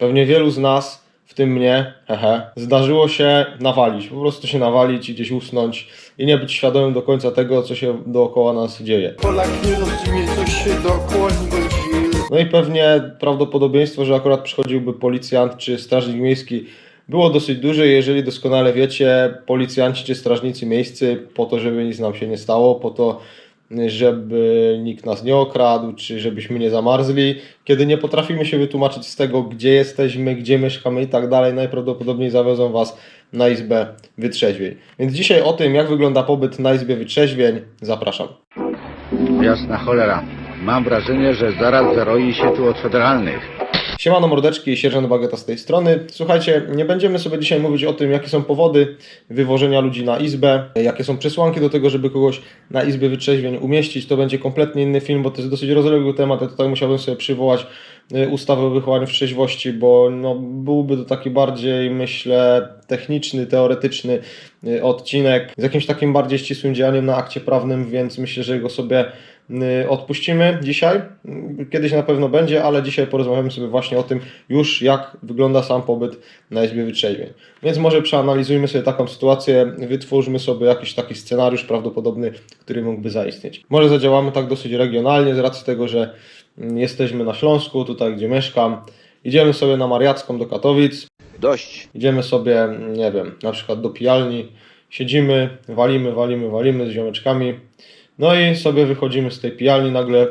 Pewnie wielu z nas, w tym mnie, hehe, zdarzyło się nawalić. Po prostu się nawalić i gdzieś usnąć i nie być świadomym do końca tego, co się dookoła nas dzieje. Polak nie rozumie, co się dookoła niego dzieje. No i pewnie prawdopodobieństwo, że akurat przychodziłby policjant czy strażnik miejski było dosyć duże. Jeżeli doskonale wiecie, policjanci czy strażnicy miejscy po to, żeby nic nam się nie stało, po to, żeby nikt nas nie okradł, czy żebyśmy nie zamarzli, kiedy nie potrafimy się wytłumaczyć z tego, gdzie jesteśmy, gdzie mieszkamy i tak dalej, najprawdopodobniej zawiozą Was na izbę wytrzeźwień. Więc dzisiaj o tym, jak wygląda pobyt na izbie wytrzeźwień, zapraszam. Jasna cholera. Mam wrażenie, że zaraz zaroi się tu od federalnych. Siemano mordeczki, sierżant Bageta z tej strony. Słuchajcie, nie będziemy sobie dzisiaj mówić o tym, jakie są powody wywożenia ludzi na izbę, jakie są przesłanki do tego, żeby kogoś na izbę wytrzeźwień umieścić. To będzie kompletnie inny film, bo to jest dosyć rozległy temat. Ja tutaj musiałbym sobie przywołać y, ustawę o wychowaniu w trzeźwości, bo no, byłby to taki bardziej, myślę, techniczny, teoretyczny y, odcinek z jakimś takim bardziej ścisłym działaniem na akcie prawnym, więc myślę, że go sobie odpuścimy dzisiaj. Y, Kiedyś na pewno będzie, ale dzisiaj porozmawiamy sobie właśnie o tym już, jak wygląda sam pobyt na Izbie Wytrzeźwień. Więc może przeanalizujmy sobie taką sytuację, wytwórzmy sobie jakiś taki scenariusz prawdopodobny, który mógłby zaistnieć. Może zadziałamy tak dosyć regionalnie, z racji tego, że jesteśmy na Śląsku, tutaj gdzie mieszkam. Idziemy sobie na Mariacką do Katowic, Dość. Idziemy sobie, nie wiem, na przykład do pijalni, siedzimy, walimy, walimy, walimy z ziomeczkami, no i sobie wychodzimy z tej pijalni, nagle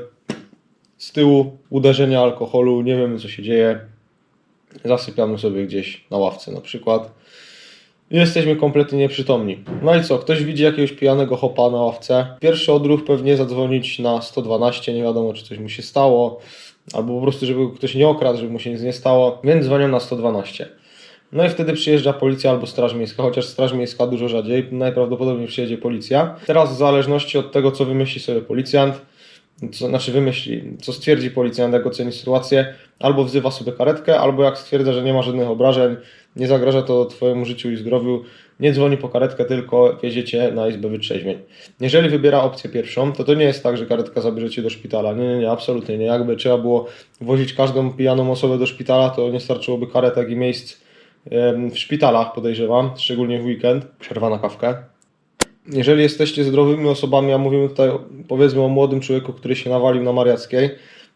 z tyłu uderzenia alkoholu, nie wiemy co się dzieje, zasypiamy sobie gdzieś na ławce na przykład jesteśmy kompletnie nieprzytomni. No i co, ktoś widzi jakiegoś pijanego hopa na ławce, pierwszy odruch pewnie zadzwonić na 112, nie wiadomo czy coś mu się stało, albo po prostu żeby ktoś nie okradł, żeby mu się nic nie stało, więc dzwonią na 112. No i wtedy przyjeżdża policja albo straż miejska, chociaż straż miejska dużo rzadziej, najprawdopodobniej przyjedzie policja. Teraz w zależności od tego, co wymyśli sobie policjant, co znaczy wymyśli, co stwierdzi policjant, jak oceni sytuację, albo wzywa sobie karetkę, albo jak stwierdza, że nie ma żadnych obrażeń, nie zagraża to Twojemu życiu i zdrowiu, nie dzwoni po karetkę, tylko wieziecie na izbę wytrzeźwień. Jeżeli wybiera opcję pierwszą, to to nie jest tak, że karetka zabierze Cię do szpitala. Nie, nie, nie, absolutnie nie. Jakby trzeba było wozić każdą pijaną osobę do szpitala, to nie starczyłoby karetek i miejsc w szpitalach, podejrzewam, szczególnie w weekend. Przerwa na kawkę. Jeżeli jesteście zdrowymi osobami, a mówimy tutaj powiedzmy o młodym człowieku, który się nawalił na Mariackiej,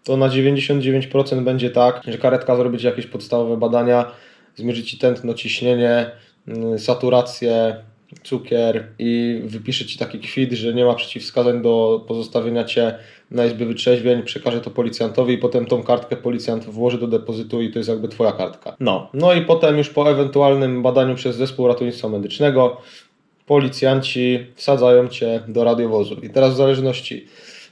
to na 99% będzie tak, że karetka zrobi Ci jakieś podstawowe badania, zmierzy Ci tętno, ciśnienie, mm, saturację, cukier i wypisze Ci taki kwit, że nie ma przeciwwskazań do pozostawienia Cię na izbie wytrzeźwień, przekaże to policjantowi i potem tą kartkę policjant włoży do depozytu i to jest jakby Twoja kartka. No, no i potem już po ewentualnym badaniu przez zespół ratownictwa medycznego policjanci wsadzają Cię do radiowozu. I teraz w zależności,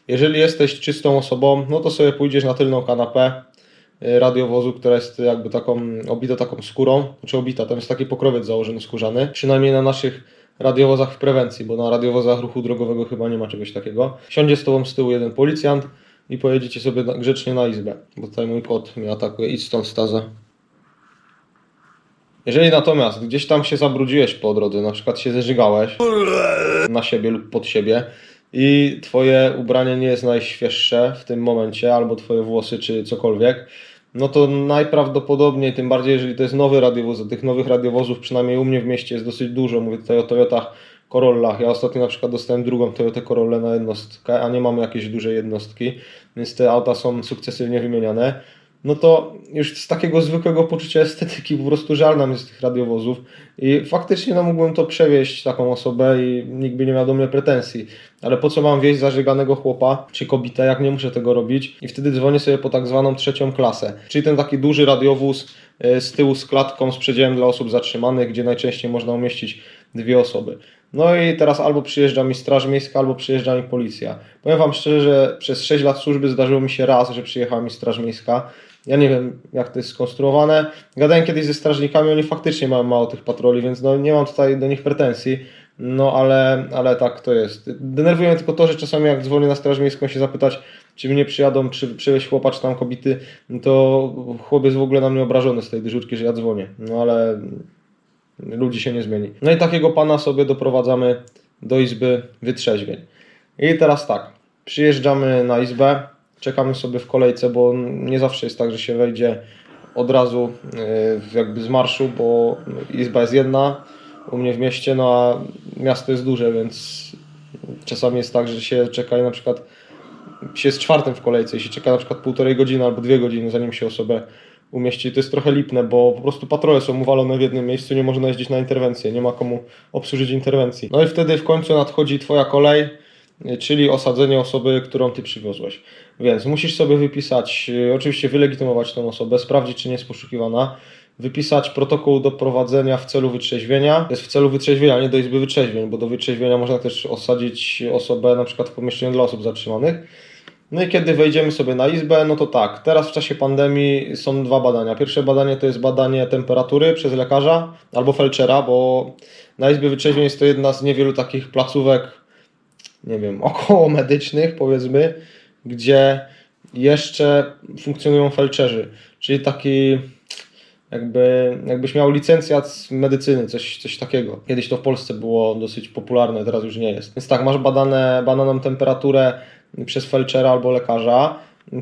jeżeli jesteś czystą osobą, no to sobie pójdziesz na tylną kanapę y, radiowozu, która jest jakby taką, obita taką skórą, czy obita, tam jest taki pokrowiec założony skórzany, przynajmniej na naszych radiowozach w prewencji, bo na radiowozach ruchu drogowego chyba nie ma czegoś takiego. Siądzie z Tobą z tyłu jeden policjant i pojedziecie sobie na- grzecznie na izbę, bo tutaj mój kot mnie atakuje, idź stąd Staza. Jeżeli natomiast gdzieś tam się zabrudziłeś po drodze, na przykład się zeżygałeś na siebie lub pod siebie i twoje ubranie nie jest najświeższe w tym momencie, albo twoje włosy czy cokolwiek, no to najprawdopodobniej, tym bardziej jeżeli to jest nowy radiowóz, a tych nowych radiowozów przynajmniej u mnie w mieście jest dosyć dużo, mówię tutaj o Toyotach Corollach. Ja ostatnio na przykład dostałem drugą Toyotę Corollę na jednostkę, a nie mamy jakiejś dużej jednostki, więc te auta są sukcesywnie wymieniane no to już z takiego zwykłego poczucia estetyki po prostu żal nam jest tych radiowozów i faktycznie no mógłbym to przewieźć taką osobę i nikt by nie miał do mnie pretensji, ale po co mam wieść zażyganego chłopa czy kobietę, jak nie muszę tego robić i wtedy dzwonię sobie po tak zwaną trzecią klasę, czyli ten taki duży radiowóz e, z tyłu z klatką z przedziałem dla osób zatrzymanych, gdzie najczęściej można umieścić dwie osoby. No i teraz albo przyjeżdża mi Straż Miejska, albo przyjeżdża mi policja. Powiem Wam szczerze, że przez 6 lat służby zdarzyło mi się raz, że przyjechała mi Straż Miejska. Ja nie wiem, jak to jest skonstruowane. Gadałem kiedyś ze strażnikami, oni faktycznie mają mało tych patroli, więc no, nie mam tutaj do nich pretensji. No ale, ale tak to jest. Denerwuje mnie tylko to, że czasami jak dzwonię na Straż Miejską się zapytać, czy mnie przyjadą, czy przywieźć chłopa, czy tam kobiety, to chłop jest w ogóle na mnie obrażony z tej dyżurki, że ja dzwonię. No ale ludzi się nie zmieni. No i takiego pana sobie doprowadzamy do izby wytrzeźwień. I teraz tak, przyjeżdżamy na izbę, czekamy sobie w kolejce, bo nie zawsze jest tak, że się wejdzie od razu y, jakby z marszu, bo izba jest jedna u mnie w mieście, no a miasto jest duże, więc czasami jest tak, że się czeka na przykład się jest czwartym w kolejce i się czeka na przykład półtorej godziny albo dwie godziny, zanim się osobę umieści. To jest trochę lipne, bo po prostu patrole są uwalone w jednym miejscu, nie można jeździć na interwencję, nie ma komu obsłużyć interwencji. No i wtedy w końcu nadchodzi Twoja kolej, czyli osadzenie osoby, którą Ty przywiozłeś. Więc musisz sobie wypisać, y, oczywiście wylegitymować tą osobę, sprawdzić, czy nie jest poszukiwana, wypisać protokół do prowadzenia w celu wytrzeźwienia. To jest w celu wytrzeźwienia, nie do izby wytrzeźwień, bo do wytrzeźwienia można też osadzić osobę na przykład w pomieszczeniu dla osób zatrzymanych. No i kiedy wejdziemy sobie na izbę, no to tak, teraz w czasie pandemii są dwa badania. Pierwsze badanie to jest badanie temperatury przez lekarza albo felczera, bo na izbie wytrzeźwień jest to jedna z niewielu takich placówek, nie wiem, około medycznych powiedzmy, gdzie jeszcze funkcjonują felczerzy, czyli taki jakby, jakbyś miał licencjat z medycyny, coś, coś takiego. Kiedyś to w Polsce było dosyć popularne, teraz już nie jest. Więc tak, masz badane, badaną temperaturę przez felczera albo lekarza,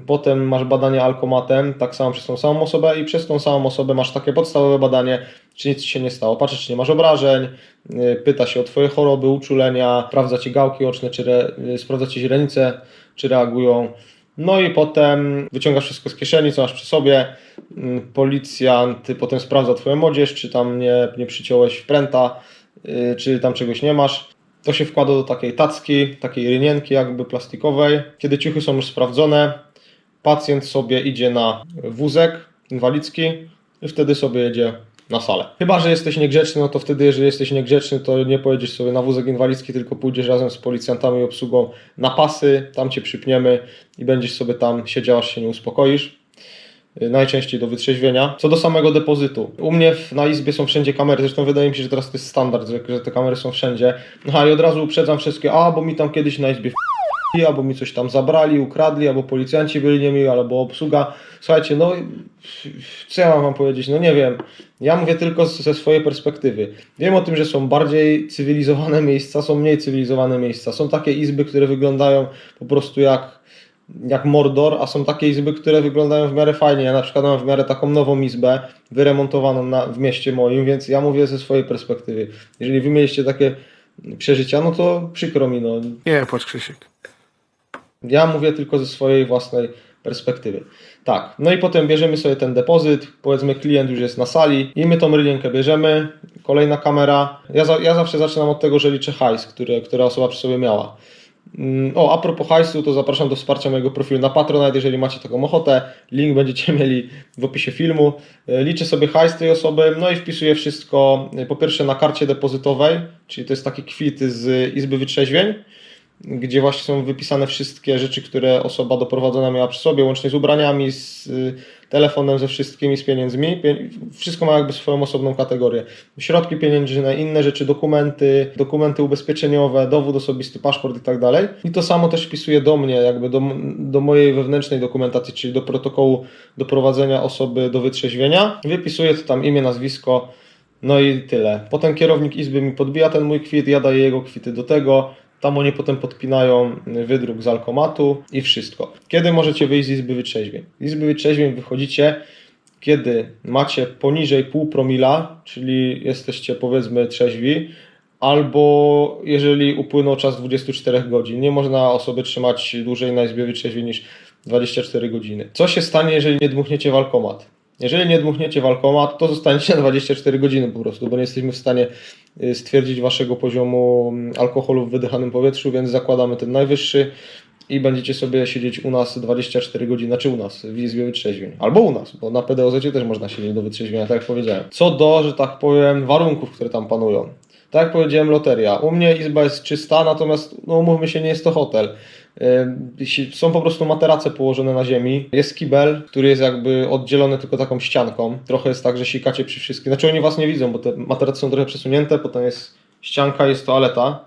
potem masz badanie alkomatem, tak samo przez tą samą osobę i przez tą samą osobę masz takie podstawowe badanie, czy nic się nie stało. Patrzysz, czy nie masz obrażeń, y, pyta się o twoje choroby, uczulenia, sprawdza ci gałki oczne, czy re, y, sprawdza ci źrenice, czy reagują. No i potem wyciągasz wszystko z kieszeni, co masz przy sobie. Mm, Policjant potem sprawdza twoją młodzież, czy tam nie, nie przyciąłeś wpręta, y, czy tam czegoś nie masz. To się wkłada do takiej tacki, takiej rynienki jakby plastikowej. Kiedy ciuchy są już sprawdzone, pacjent sobie idzie na wózek inwalidzki i wtedy sobie jedzie na salę. Chyba, że jesteś niegrzeczny, no to wtedy, jeżeli jesteś niegrzeczny, to nie pojedziesz sobie na wózek inwalidzki, tylko pójdziesz razem z policjantami i obsługą na pasy, tam cię przypniemy i będziesz sobie tam siedział, aż się nie uspokoisz. Najczęściej do wytrzeźwienia. Co do samego depozytu. U mnie na izbie są wszędzie kamery, zresztą wydaje mi się, że teraz to jest standard, że, te kamery są wszędzie. Aha, i od razu uprzedzam wszystkie, a bo mi tam kiedyś na izbie albo mi coś tam zabrali, ukradli, albo policjanci byli niemiły, albo obsługa. Słuchajcie, no co ja mam wam powiedzieć? No nie wiem. Ja mówię tylko ze swojej perspektywy. Wiem o tym, że są bardziej cywilizowane miejsca, są mniej cywilizowane miejsca. Są takie izby, które wyglądają po prostu jak, jak Mordor, a są takie izby, które wyglądają w miarę fajnie. Ja na przykład mam w miarę taką nową izbę, wyremontowaną na, w mieście moim, więc ja mówię ze swojej perspektywy. Jeżeli wy mieliście takie przeżycia, no to przykro mi, no Nie płacz Krzysiek. Ja mówię tylko ze swojej własnej perspektywy. Tak, no i potem bierzemy sobie ten depozyt, powiedzmy klient już jest na sali i my tą rynienkę bierzemy, kolejna kamera. Ja, za, ja zawsze zaczynam od tego, że liczę hajs, który, która osoba przy sobie miała. Mm, O, a propos hajsu, to zapraszam do wsparcia mojego profilu na Patronite, jeżeli macie taką ochotę. Link będziecie mieli w opisie filmu. E, Liczę sobie hajs tej osoby, no i wpisuję wszystko e, po pierwsze na karcie depozytowej, czyli to jest taki kwit z Izby Wytrzeźwień, gdzie właśnie są wypisane wszystkie rzeczy, które osoba doprowadzona miała przy sobie, łącznie z ubraniami, z y, telefonem, ze wszystkimi, z pieniędzmi. Pie- Wszystko ma jakby swoją osobną kategorię. Środki pieniężne, inne rzeczy, dokumenty, dokumenty ubezpieczeniowe, dowód osobisty, paszport i tak dalej. I to samo też wpisuję do mnie, jakby do, do mojej wewnętrznej dokumentacji, czyli do protokołu doprowadzenia osoby do wytrzeźwienia. Wypisuję to tam imię, nazwisko, no i tyle. Potem kierownik izby mi podbija ten mój kwit, ja daję jego kwity do tego. Tam oni potem podpinają wydruk z alkomatu i wszystko. Kiedy możecie wyjść z izby wytrzeźwień? Z izby wytrzeźwień wychodzicie, kiedy macie poniżej pół promila, czyli jesteście powiedzmy trzeźwi, albo jeżeli upłynął czas 24 godzin. Nie można osoby trzymać dłużej na izbie wytrzeźwień niż 24 godziny. Co się stanie, jeżeli nie dmuchniecie w alkomat? Jeżeli nie dmuchniecie w alkomat, to zostaniecie na 24 godziny po prostu, bo nie jesteśmy w stanie y, stwierdzić waszego poziomu mm, alkoholu w wydychanym powietrzu, więc zakładamy ten najwyższy i będziecie sobie siedzieć u nas 24 godziny, znaczy u nas w Izbie Wytrzeźwień. Albo u nas, bo na PDOZ też można siedzieć do wytrzeźwienia, tak jak powiedziałem. Co do, że tak powiem, warunków, które tam panują. Tak jak powiedziałem, loteria. U mnie izba jest czysta, natomiast, no umówmy się, nie jest to hotel. Si- Są po prostu materace położone na ziemi. Jest kibel, który jest jakby oddzielony tylko taką ścianką. Trochę jest tak, że sikacie przy wszystkich. Znaczy oni was nie widzą, bo te materace są trochę przesunięte, potem jest ścianka, jest toaleta.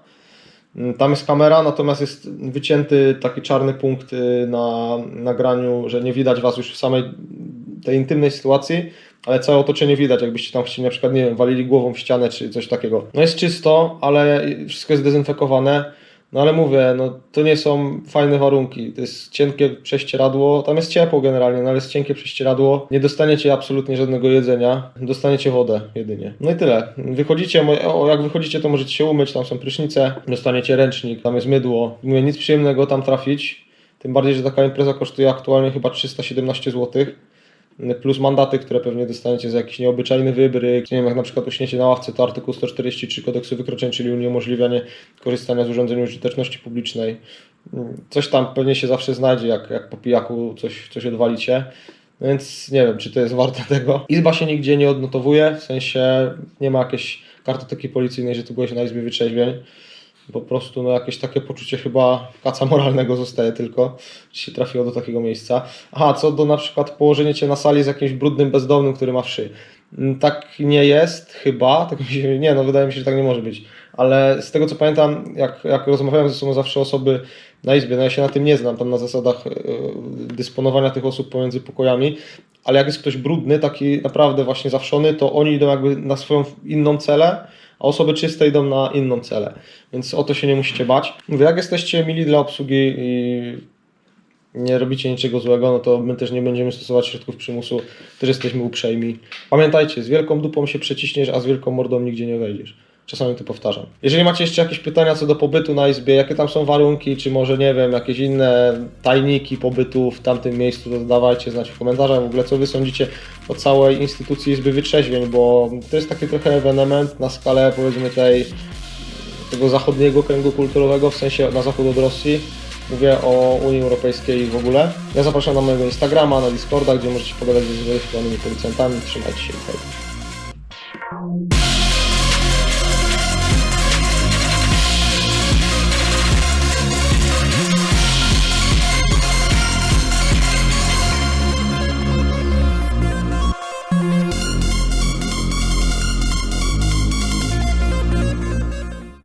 Mm, Tam jest kamera, natomiast jest wycięty taki czarny punkt y, na nagraniu, że nie widać was już w samej tej intymnej sytuacji, ale całe otoczenie widać, jakbyście tam chcieli na przykład, nie wiem, walili głową w ścianę czy coś takiego. No jest czysto, ale wszystko jest dezynfekowane. No ale mówię, no to nie są fajne warunki. To jest cienkie prześcieradło, tam jest ciepło generalnie, no ale jest cienkie prześcieradło. Nie dostaniecie absolutnie żadnego jedzenia, dostaniecie wodę jedynie. No i tyle. Wychodzicie, o, jak wychodzicie, to możecie się umyć, tam są prysznice, dostaniecie ręcznik, tam jest mydło. Mówię, nic przyjemnego tam trafić. Tym bardziej, że taka impreza kosztuje aktualnie chyba 317 zł. Plus mandaty, które pewnie dostaniecie za jakiś nieobyczajny wybryk. Nie wiem, jak na przykład uśniecie na ławce, to artykuł 143 kodeksu wykroczeń, czyli uniemożliwianie korzystania z urządzeń użyteczności publicznej. Coś tam pewnie się zawsze znajdzie, jak, jak po pijaku coś, coś odwalicie. Więc nie wiem, czy to jest warte tego. Izba się nigdzie nie odnotowuje, w sensie nie ma jakiejś kartoteki policyjnej, że tu byłeś na izbie wytrzeźwień. Po prostu no, jakieś takie poczucie chyba kaca moralnego zostaje tylko, że się trafiło do takiego miejsca. Aha, co do na przykład położenia cię na sali z jakimś brudnym bezdomnym, który ma wszy. Mm, Tak nie jest chyba, tak mi się, nie no wydaje mi się, że tak nie może być. Ale z tego co pamiętam, jak, jak rozmawiałem ze sobą zawsze osoby na izbie, no ja się na tym nie znam, tam na zasadach yy, dysponowania tych osób pomiędzy pokojami, ale jak jest ktoś brudny, taki naprawdę właśnie zawszony, to oni idą jakby na swoją inną celę, a osoby czyste idą na inną celę. Więc o to się nie musicie bać. Mówię, jak jesteście mili dla obsługi i nie robicie niczego złego, no to my też nie będziemy stosować środków przymusu, też jesteśmy uprzejmi. Pamiętajcie, z wielką dupą się przeciśniesz, a z wielką mordą nigdzie nie wejdziesz. Czasami to powtarzam. Jeżeli macie jeszcze jakieś pytania co do pobytu na izbie, jakie tam są warunki, czy może nie wiem, jakieś inne tajniki pobytu w tamtym miejscu, to dawajcie znać w komentarzach. W ogóle co wy sądzicie o całej instytucji Izby Wytrzeźwień, bo to jest taki trochę ewenement na skalę powiedzmy tej tego zachodniego kręgu kulturowego, w sensie na zachód od Rosji. Mówię o Unii Europejskiej w ogóle. Ja zapraszam na mojego Instagrama, na Discorda, gdzie możecie pogadać z zweryfikowanymi policjantami. Trzymajcie się. Hej.